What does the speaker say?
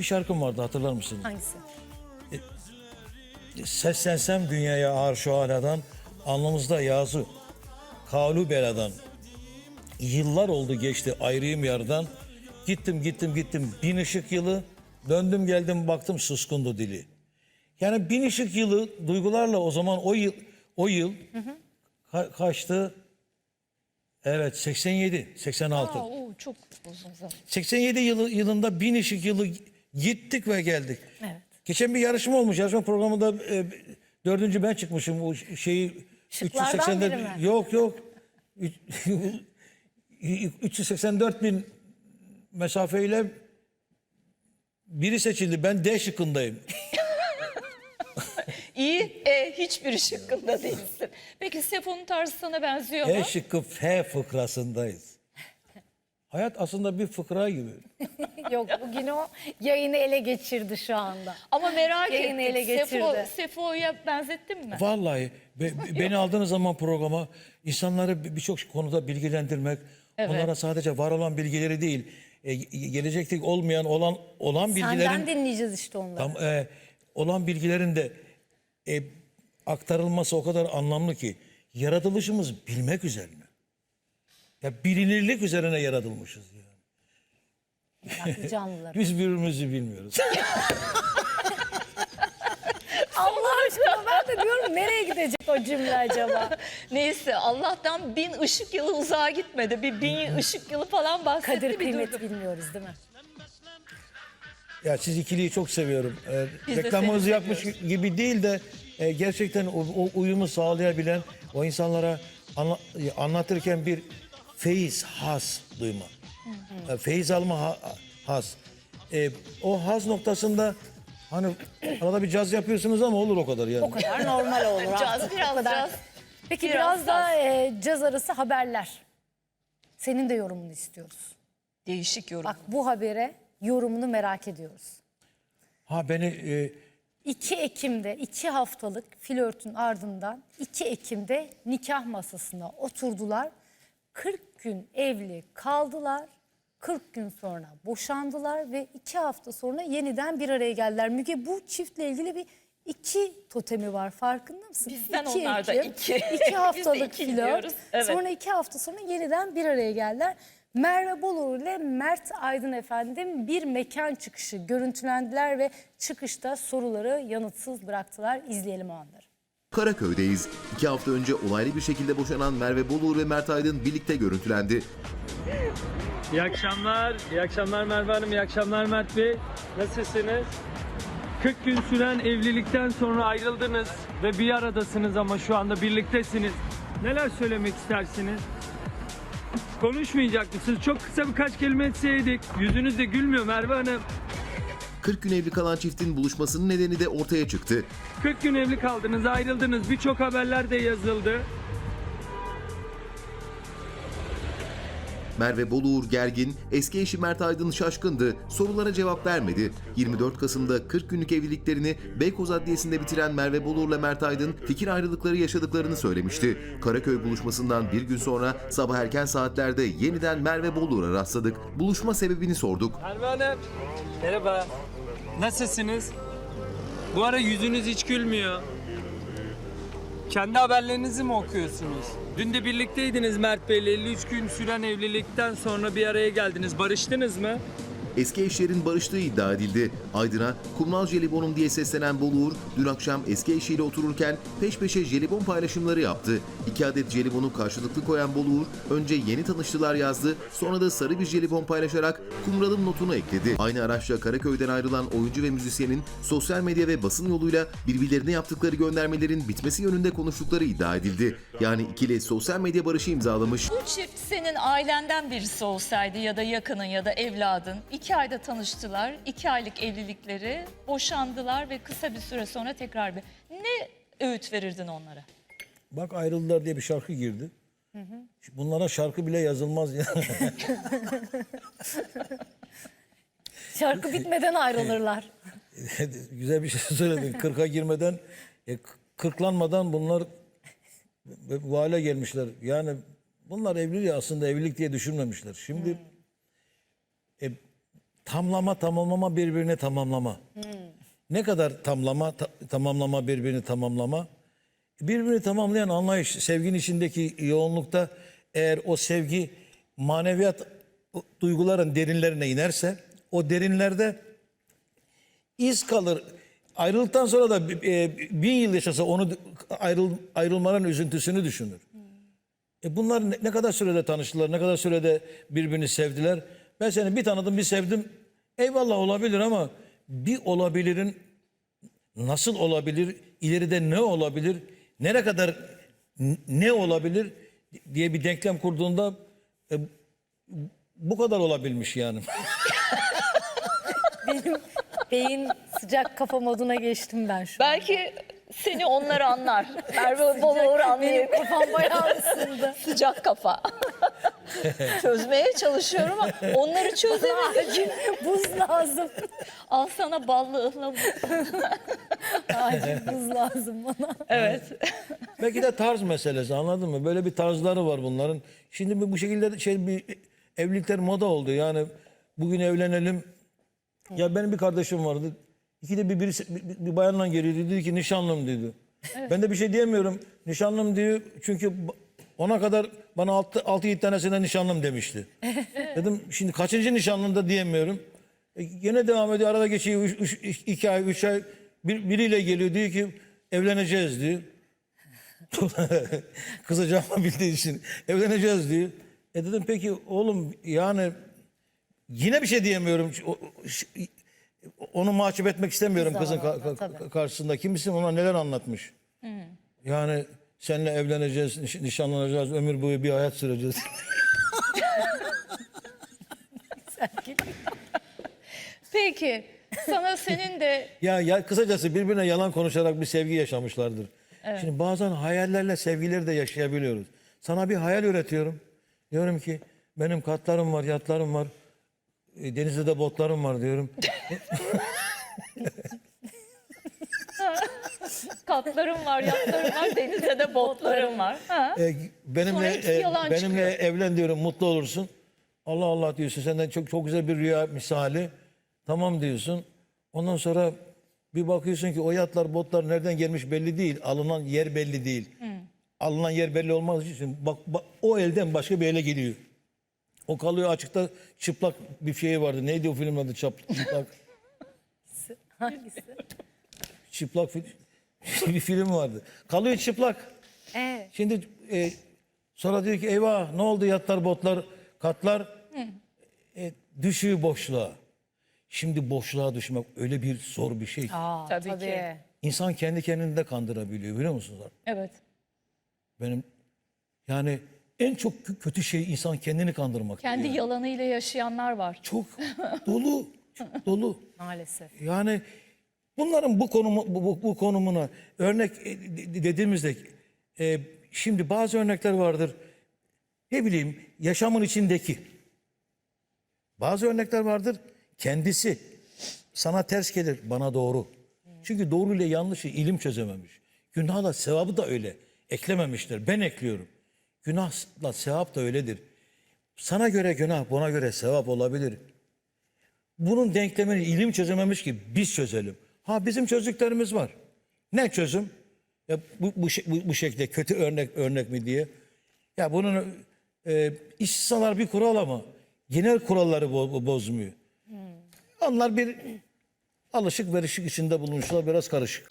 Bir şarkım vardı hatırlar mısınız? Hangisi? Seslensem dünyaya ağır şu haladan, alnımızda yazı, kalu beladan. Yıllar oldu geçti ayrıyım yardan. Gittim gittim gittim bin ışık yılı. Döndüm geldim baktım suskundu dili. Yani bin ışık yılı duygularla o zaman o yıl o yıl ka- kaçtı? Evet 87, 86. Aa, oo, çok uzun zaman. 87 yılı, yılında bin ışık yılı gittik ve geldik. Evet. Geçen bir yarışma olmuş. Yarışma programında e, dördüncü ben çıkmışım. O şeyi Şıklardan 384 biri mi? Yok yok. Üç- 384 bin mesafeyle biri seçildi. Ben D şıkkındayım. İyi, e, hiçbir şıkkında değilsin. Peki Sefo'nun tarzı sana benziyor mu? E şıkkı F fıkrasındayız. Hayat aslında bir fıkra gibi. Yok bugün o yayını ele geçirdi şu anda. Ama merak Yayını ettim. ele Sefo, getirdi. Sefo'ya benzettin mi? Vallahi be- beni aldığınız zaman programa insanları bir- birçok konuda bilgilendirmek, Evet. onlara sadece var olan bilgileri değil, e, gelecekte olmayan olan olan bilgilerin Senden dinleyeceğiz işte onları. tam e, olan bilgilerin de e, aktarılması o kadar anlamlı ki yaratılışımız bilmek üzerine. Ya bilinirlik üzerine yaratılmışız yani. Meraklı canlılar. Biz birbirimizi bilmiyoruz. Allah aşkına ben de diyorum nereye gidecek o cümle acaba? Neyse Allah'tan bin ışık yılı uzağa gitmedi. Bir bin ışık yılı falan bahsetti Kadir bir kıymet bilmiyoruz değil mi? Ya siz ikiliyi çok seviyorum. Ee, Biz de reklamınızı seni yapmış gibi değil de e, gerçekten o, o uyumu sağlayabilen o insanlara anla- anlatırken bir feyiz, has duyma. E, feyiz alma ha- has. E, o has noktasında hani arada bir caz yapıyorsunuz ama olur o kadar yani. O kadar normal olur. Caz, biraz O kadar. caz. Peki biraz biraz, caz. da e, caz arası haberler. Senin de yorumunu istiyoruz. Değişik yorum. Bak bu habere yorumunu merak ediyoruz. Ha beni e, 2 Ekim'de 2 haftalık flörtün ardından 2 Ekim'de nikah masasına oturdular. 40 gün evli kaldılar. 40 gün sonra boşandılar ve 2 hafta sonra yeniden bir araya geldiler. Müge bu çiftle ilgili bir iki totemi var farkında mısın? Bizden İki onlar da Ekim, iki. iki haftalık iki flört. Evet. Sonra iki hafta sonra yeniden bir araya geldiler. Merve Bolur ile Mert Aydın efendim bir mekan çıkışı görüntülendiler ve çıkışta soruları yanıtsız bıraktılar. İzleyelim o anları. Karaköy'deyiz. İki hafta önce olaylı bir şekilde boşanan Merve Boluğur ve Mert Aydın birlikte görüntülendi. İyi akşamlar, iyi akşamlar Merve Hanım, iyi akşamlar Mert Bey. Nasılsınız? 40 gün süren evlilikten sonra ayrıldınız ve bir aradasınız ama şu anda birliktesiniz. Neler söylemek istersiniz? Konuşmayacak mısınız? Çok kısa birkaç kelime etseydik. Yüzünüz de gülmüyor Merve Hanım. 40 gün evli kalan çiftin buluşmasının nedeni de ortaya çıktı. 40 gün evli kaldınız, ayrıldınız. Birçok haberler de yazıldı. Merve Boluğur gergin, eski eşi Mert Aydın şaşkındı, sorulara cevap vermedi. 24 Kasım'da 40 günlük evliliklerini Beykoz Adliyesi'nde bitiren Merve Boluğur'la Mert Aydın fikir ayrılıkları yaşadıklarını söylemişti. Karaköy buluşmasından bir gün sonra sabah erken saatlerde yeniden Merve Boluğur'a rastladık. Buluşma sebebini sorduk. Merve Hanım. Merhaba. Nasılsınız? Bu ara yüzünüz hiç gülmüyor. Kendi haberlerinizi mi okuyorsunuz? Dün de birlikteydiniz Mert Bey'le 53 gün süren evlilikten sonra bir araya geldiniz. Barıştınız mı? Eski eşlerin barıştığı iddia edildi. Aydın'a kumral jelibonum diye seslenen Boluğur dün akşam eski eşiyle otururken peş peşe jelibon paylaşımları yaptı. İki adet jelibonu karşılıklı koyan Boluğur önce yeni tanıştılar yazdı sonra da sarı bir jelibon paylaşarak kumralım notunu ekledi. Aynı araçla Karaköy'den ayrılan oyuncu ve müzisyenin sosyal medya ve basın yoluyla birbirlerine yaptıkları göndermelerin bitmesi yönünde konuştukları iddia edildi. Yani ikili sosyal medya barışı imzalamış. Bu çift senin ailenden birisi olsaydı ya da yakının ya da evladın iki ayda tanıştılar. iki aylık evlilikleri boşandılar ve kısa bir süre sonra tekrar bir... Ne öğüt verirdin onlara? bak ayrıldılar diye bir şarkı girdi. Bunlara şarkı bile yazılmaz ya. Şarkı bitmeden ayrılırlar. Güzel bir şey söyledin. Kırka girmeden, e, kırklanmadan bunlar bu hale gelmişler. Yani bunlar evliliği aslında evlilik diye düşünmemişler. Şimdi e, tamlama tamamlama birbirini tamamlama. Ne kadar tamlama ta- tamamlama birbirini tamamlama? Birbirini tamamlayan anlayış sevginin içindeki yoğunlukta eğer o sevgi maneviyat duyguların derinlerine inerse o derinlerde iz kalır. Ayrıldıktan sonra da e, bin yıl yaşasa onu ayrıl, ayrılmanın üzüntüsünü düşünür. E bunlar ne, ne kadar sürede tanıştılar, ne kadar sürede birbirini sevdiler. Ben seni bir tanıdım, bir sevdim. Eyvallah olabilir ama bir olabilirin nasıl olabilir, ileride ne olabilir, nereye kadar ne olabilir diye bir denklem kurduğunda e, bu kadar olabilmiş yani. Benim beyin sıcak kafa moduna geçtim ben şu an. Belki seni onlar anlar. Merve Boluğur Benim anlayıp kafam bayağı ısındı. sıcak kafa. Çözmeye çalışıyorum ama onları çözemedim. Buz lazım. Al sana ballı ıhlamur. Acil buz lazım bana. Evet. Belki de tarz meselesi anladın mı? Böyle bir tarzları var bunların. Şimdi bu- bu şekilde şey bir evlilikler moda oldu. Yani bugün evlenelim. Ya benim bir kardeşim vardı. İkide bir, birisi, bir, bir bayanla geliyordu. Dedi ki nişanlım dedi. Ben de bir şey diyemiyorum. Nişanlım diyor. Çünkü ba- ona kadar bana 6-7 tanesine nişanlım demişti. Dedim şimdi kaçıncı nişanlım da diyemiyorum. E, gene devam ediyor. Arada geçiyor 2 ay, 3 ay. Bir, biriyle geliyor diyor ki evleneceğiz diyor. Kızacağımı bildiği için evleneceğiz diyor. E dedim peki oğlum yani yine bir şey diyemiyorum. O- Onu mahcup etmek istemiyorum kızın ka- ka- karşısında. Kimsin ona neler anlatmış. Yani seninle evleneceğiz, niş- nişanlanacağız, ömür boyu bir hayat süreceğiz. Peki sana senin de ya, ya kısacası birbirine yalan konuşarak bir sevgi yaşamışlardır. Şimdi bazen hayallerle sevgileri de yaşayabiliyoruz. Sana bir hayal üretiyorum. Diyorum ki benim katlarım var, yatlarım var. e, Denizde de botlarım var diyorum. katlarım var, yatlarım var, denizde de botlarım var. Ha? E, Sonra benimle hepsi e, yalan benimle evlen diyorum, mutlu olursun. Allah Allah diyorsun. Senden çok çok güzel bir rüya misali. Tamam diyorsun. Ondan sonra bir bakıyorsun ki o yatlar, botlar nereden gelmiş belli değil. Alınan yer belli değil. Alınan yer belli olmaz için bak, bak o elden başka bir ele gidiyor. O kalıyor açıkta çıplak bir şey vardı. Neydi o filmin adı? Çap- Çıplak. Hangisi? çıplak fil- bir film vardı. Kalıyor çıplak. Evet. Şimdi e, sonra diyor ki eyvah ne oldu yatlar botlar katlar e, düşüyor boşluğa. Şimdi boşluğa düşmek öyle bir zor bir şey. ki. Aa, Tabii tabii, ki. İnsan kendi kendini de kandırabiliyor biliyor musunuz? Evet. Benim yani en çok kö- kötü şey insan kendini kandırmak. Kendi yani. yalanıyla yaşayanlar var. Çok dolu, çok dolu. Maalesef. Yani bunların bu konumu bu, bu, bu örnek e, de- dediğimizde e, şimdi bazı örnekler vardır. Ne bileyim yaşamın içindeki. Bazı örnekler vardır kendisi sana ters gelir bana doğru. Çünkü doğru ile yanlışı ilim çözememiş. Günahla sevabı da öyle eklememişler. Ben ekliyorum. Günahla sevap da öyledir. Sana göre günah, buna göre sevap olabilir. Bunun denklemini ilim çözememiş ki biz çözelim. Ha bizim çözdüklerimiz var. Ne çözüm? Ya bu, bu, bu, bu şekilde kötü örnek örnek mi diye. Ya bunun e, istisnalar bir kural ama genel kuralları bo- bozmuyor. Onlar bir alışık verişik içinde bulunmuşlar biraz karışık.